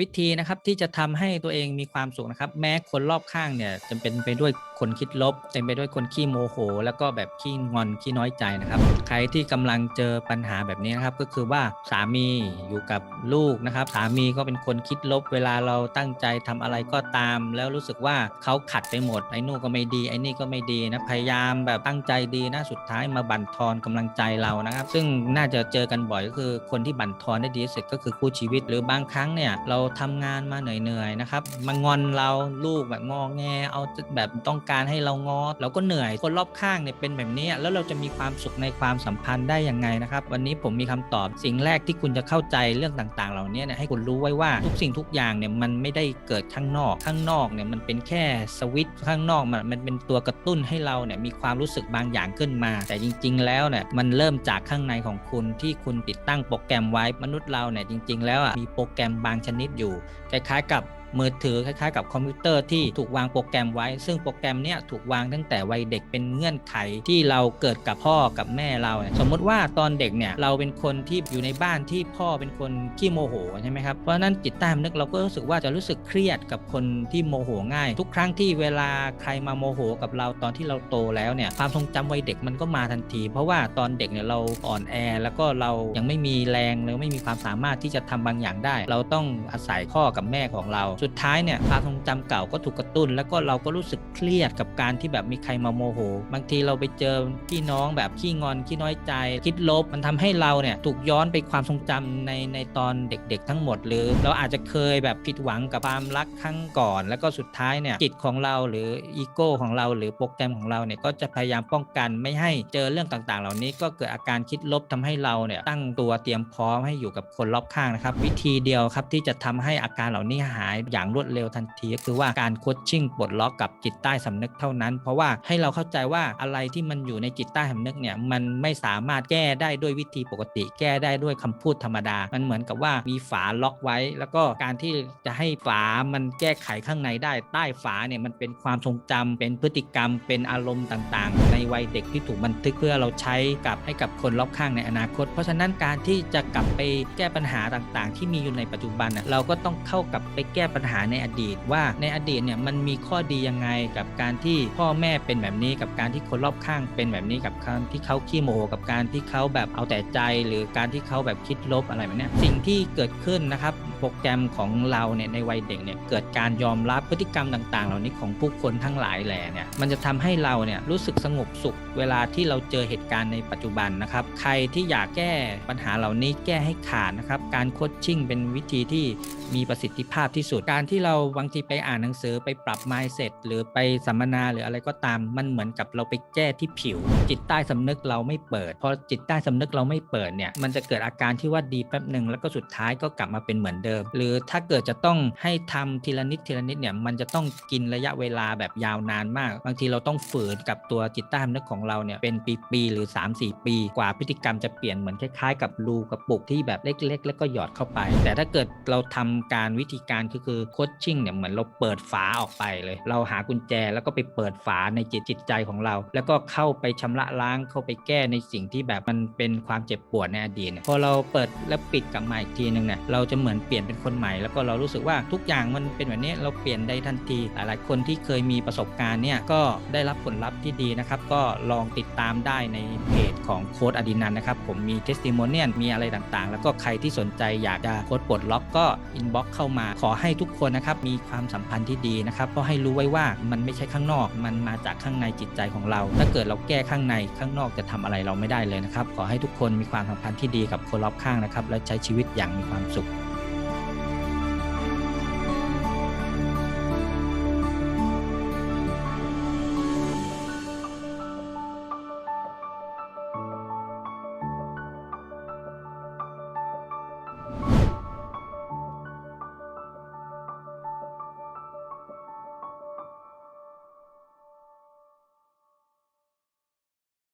วิธีนะครับที่จะทำให้ตัวเองมีความสุขนะครับ แม้คนรอบข้างเนี่ยจะเป็นไปด้วยคนคิดลบ เต็มไปด้วยคนขี้โมโห แล้วก็แบบขี้งอนขี้น้อยใจนะครับ ใครที่กำลังเจอปัญหาแบบนี้นะครับ ก็คือว่าสามีอยู่กับลูกนะครับ สามีก็เป็นคนคิดลบ เวลาเราตั้งใจทำอะไรก็ตาม แล้วรู้สึกว่าเขาขัดไปหมดไอ้นู่นก็ไม่ดีไอ้นี่ก็ไม่ดีนะพยายามแบบตั้งใจดีนะสุดท้ายมาบั่นทอนกำลังใจเรานะครับ ซึ่งน่าจะเจอกันบ่อยก็คือคนที่บั่นทอนได้ดีที่สุดก็คือคู่ชีวิต หรือบางครั้งเนี่ยเราทำงานมาเหนื่อยๆนะครับมางอนเราลูกแบบงอแงเอาแบบต้องการให้เรางอเราก็เหนื่อยคนรอบข้างเนี่ยเป็นแบบนี้ แล้วเราจะมีความสุขในความสัมพันธ์ได้ยังไงนะครับ วันนี้ผมมีคำตอบสิ่งแรกที่คุณจะเข้าใจเรื่องต่างๆ เหล่านี้เนี่ยให้คุณรู้ไว้ว่าทุกสิ่งทุกอย่างเนี่ยมันไม่ได้เกิดข้างนอก ข้างนอกเนี่ยมันเป็นแค่สวิตช์ข้างนอกมันมันเป็นตัวกระตุ้นให้เราเนี่ยมีความรู้สึกบางอย่างขึ้นมา แต่จริง ๆ แล้วเนี่ยมันเริ่มจากข้างในของคุณที่คุณติดตั้งโปรแกรมไว้มนุษย์เราเนี่ยจริง ๆ แล้วอะมีโปรแกรมบางชนิดอยู่ คล้ายๆกับ มือถือคล้ายๆ กับคอมพิวเตอร์ที่ถูกวางโปรแกรมไว้ ซึ่งโปรแกรมเนี้ยถูกวางตั้งแต่วัยเด็กเป็นเงื่อนไขที่เราเกิดกับพ่อกับแม่เรา สมมุติว่าตอนเด็กเนี่ยเราเป็นคนที่อยู่ในบ้านที่พ่อเป็นคนขี้โมโหใช่ไหมครับเพราะนั้นจิตใต้สำนึกเราก็รู้สึกว่าจะรู้สึกเครียดกับคนที่โมโหง่าย ทุกครั้งที่เวลาใครมาโมโหกับเราตอนที่เราโตแล้วเนี่ยความทรงจำวัยเด็กมันก็มาทันที เพราะว่าตอนเด็กเนี่ยเราอ่อนแอ แล้วก็เรายังไม่มีแรงหรือไม่มีความสามารถที่จะทำบางอย่างได้ เราต้องอาศัยพ่อกับแม่ของเราสุดท้ายเนี่ยความทรงจำเก่าก็ถูกกระตุ้น แล้วก็เราก็รู้สึกเครียดกับการที่แบบมีใครมาโมโห บางทีเราไปเจอพี่น้องแบบขี้งอนขี้น้อยใจ คิดลบมันทำให้เราเนี่ยถูกย้อนไปความทรงจำในในตอนเด็ก ๆ ทั้งหมด หรือเราอาจจะเคยแบบผิดหวังกับความรักครั้งก่อน แล้วก็สุดท้ายเนี่ยจิตของเราหรืออีโก้ของเรา หรือโปรแกรมของเราเนี่ยก็จะพยายามป้องกันไม่ให้เจอเรื่องต่างๆ เหล่านี้ก็เกิดอาการคิดลบทำให้เราเนี่ยตั้งตัวเตรียมพร้อมให้อยู่กับคนรอบข้างนะครับ วิธีเดียวครับที่จะทำให้อาการเหล่านี้หายอย่างรวดเร็วทันทีก็คือว่าการโคชชิ่งปลดล็อกกับจิตใต้สำนึกเท่านั้น เพราะว่าให้เราเข้าใจว่าอะไรที่มันอยู่ในจิตใต้สำนึกเนี่ยมันไม่สามารถแก้ได้ด้วยวิธีปกติ แก้ได้ด้วยคำพูดธรรมดา มันเหมือนกับว่ามีฝาล็อกไว้ แล้วก็การที่จะให้ฝามันแก้ไขข้างในได้ ใต้ฝาเนี่ยมันเป็นความทรงจำเป็นพฤติกรรม เป็นอารมณ์ต่างๆ ในวัยเด็กที่ถูกบันทึกเพื่อเราใช้กับให้กับคนรอบข้างในอนาคต เพราะฉะนั้นการที่จะกลับไปแก้ปัญหาต่างๆ ที่มีอยู่ในปัจจุบันเราก็ต้องเข้ากับไปแก้ปัญญหาในอดีตว่าในอดีตเนี่ยมันมีข้อดียังไงกับการที่พ่อแม่เป็นแบบนี้กับการที่คนรอบข้างเป็นแบบนี้กับการที่เขาขี้โมโหกับการที่เขาแบบเอาแต่ใจ หรือการที่เขาแบบคิดลบอะไรแบบนี้สิ่งที่เกิดขึ้นนะครับโปรแกรมของเราเนี่ยในวัยเด็กเนี่ยเกิดการยอมรับพฤติกรรมต่าง ๆ เหล่านี้ของผู้คนทั้งหลายแหล่เนี่ยมันจะทำให้เราเนี่ยรู้สึกสงบสุข เวลาที่เราเจอเหตุการณ์ในปัจจุบันนะครับ ใครที่อยากแก้ปัญหาเหล่านี้แก้ให้ขาดนะครับ การโคชชิ่งเป็นวิธีที่มีประสิทธิภาพที่สุดการที่เราบางทีไปอ่านหนังสือไปปรับ mindset หรือไปสัมมนาหรืออะไรก็ตามมันเหมือนกับเราไปแก้ที่ผิว จิตใต้สำนึกเราไม่เปิดพอจิตใต้สำนึกเราไม่เปิดเนี่ยมันจะเกิดอาการที่ว่าดีแป๊บหนึ่งแล้วก็สุดท้ายก็กลับมาเป็นเหมือนเดิม หรือถ้าเกิดจะต้องให้ทำทีละนิดทีละนิดเนี่ยมันจะต้องกินระยะเวลาแบบยาวนานมาก บางทีเราต้องฝืนกับตัวจิตใต้สำนึกของเราเนี่ยเป็นปีๆหรือ 3-4 ปีกว่าพฤติกรรมจะเปลี่ยนเหมือนคล้ายๆ กับรูกระปุกที่แบบเล็ก ๆ แล้วก็หยอดเข้าไป แต่ถ้าเกิดเราทำการวิธีการคือคือโคชชิ่งเนี่ยเหมือนเราเปิดฝาออกไปเลย เราหากุญแจแล้วก็ไปเปิดฝาในจิตจิตใจของเรา แล้วก็เข้าไปชำระล้างเข้าไปแก้ในสิ่งที่แบบมันเป็นความเจ็บปวดในอดีตเนี่ยพอเราเปิดแล้วปิดกลับมาอีกทีหนึ่งเนี่ยเราจะเหมือนเปลี่ยนเป็นคนใหม่ แล้วก็เรารู้สึกว่าทุกอย่างมันเป็นแบบนี้เราเปลี่ยนได้ทันที หลายๆคนที่เคยมีประสบการณ์เนี่ยก็ได้รับผลลัพธ์ที่ดีนะครับก็ลองติดตามได้ในเพจของโค้ดอดินันนะครับผมมีเทสติโมเนียมีอะไรต่างๆ แล้วก็ใครที่สนใจอยากจะโค้ดปลดล็อกก็อินบ็อกเข้ามาขอให้ทุกคนนะครับมีความสัมพันธ์ที่ดีนะครับเพราะให้รู้ไว้ว่ามันไม่ใช่ข้างนอก มันมาจากข้างในจิตใจของเรา ถ้าเกิดเราแก้ข้างในข้างนอกจะทำอะไรเราไม่ได้เลยนะครับ ขอให้ทุกคนมีความสัมพันธ์ที่ดีกับคนรอบข้างนะครับและใช้ชีวิตอย่างมีความสุข